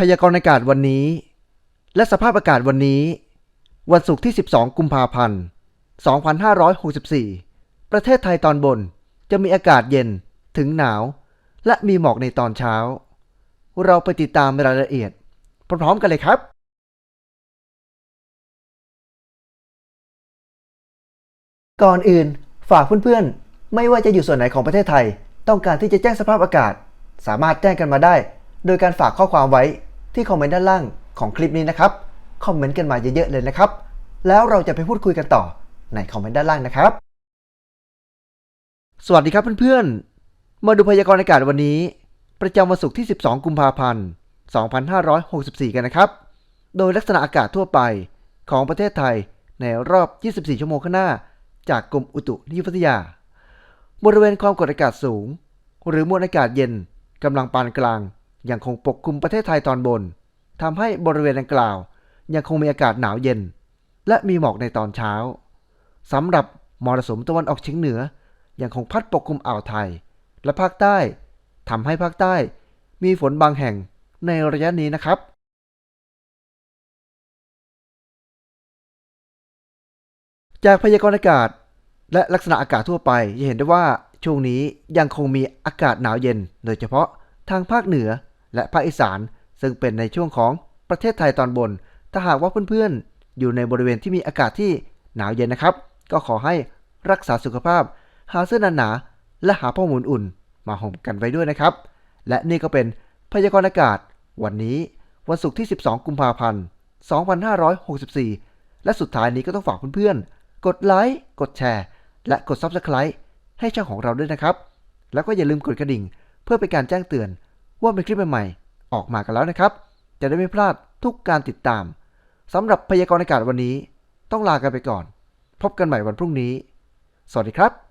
พยากรณ์อากาศวันนี้ และสภาพอากาศวันนี้ วันศุกร์ที่ 12 กุมภาพันธ์ 2564 ประเทศไทยตอนบนจะมีอากาศเย็นถึงหนาว และมีหมอกในตอนเช้า เราไปติดตามรายละเอียด พร้อมๆกันเลยครับ ก่อนอื่นฝากเพื่อนๆ ไม่ว่าจะอยู่ส่วนไหนของประเทศไทย ต้องการที่จะแจ้งสภาพอากาศ สามารถแจ้งกันมาได้ โดยการฝากข้อความไว้ ที่คอมเมนต์ด้านล่างของคลิปนี้นะครับ คอมเมนต์กันมาเยอะๆเลยนะครับ แล้วเราจะไปพูดคุยกันต่อในคอมเมนต์ด้านล่างนะครับ สวัสดีครับเพื่อนๆ มาดูพยากรณ์อากาศวันนี้ ประจำวันศุกร์ที่ 12 กุมภาพันธ์ 2564 กันนะครับ โดยลักษณะอากาศทั่วไปของประเทศไทยในรอบ 24 ชั่วโมงข้างหน้า จากกรมอุตุนิยมวิทยา บริเวณความกดอากาศสูง หรือมวลอากาศเย็นกำลังปานกลาง ยังคงปกคลุมประเทศไทยตอนบนทำให้บริเวณดังกล่าว ยังคงมีอากาศหนาวเย็น และมีหมอกในตอนเช้าสำหรับมรสุมตะวันออกเฉียงเหนือ ยังคงพัดปกคลุมอ่าวไทย และภาคใต้ทำให้ภาคใต้ มีฝนบางแห่งในระยะนี้นะครับจากพยากรณ์อากาศ และลักษณะอากาศทั่วไปจะเห็นได้ว่าช่วงนี้ยังคงมีอากาศหนาวเย็น โดยเฉพาะทางภาคเหนือ และภาคอีสาน ซึ่งเป็นในช่วงของประเทศไทยตอนบน ถ้าหากว่าเพื่อนๆ อยู่ในบริเวณที่มีอากาศที่หนาวเย็นนะครับ ก็ขอให้รักษาสุขภาพ หาเสื้อหนาๆและหาผ้าห่มอุ่นๆมาห่มกันไว้ด้วยนะครับ และนี่ก็เป็นพยากรณ์อากาศ วันนี้วันศุกร์ที่ 12 กุมภาพันธ์ 2564 และสุดท้ายนี้ก็ต้องฝากเพื่อนๆ กดไลค์ กดแชร์ และกด Subscribe ให้ช่องของเราด้วยนะครับ แล้วก็อย่าลืมกดกระดิ่ง เพื่อเป็นการแจ้งเตือน ว่ามีคลิปใหม่ๆออกมากันแล้วนะครับ จะได้ไม่พลาดทุกการติดตามสำหรับพยากรณ์อากาศวันนี้ ต้องลากันไปก่อน พบกันใหม่วันพรุ่งนี้ สวัสดีครับ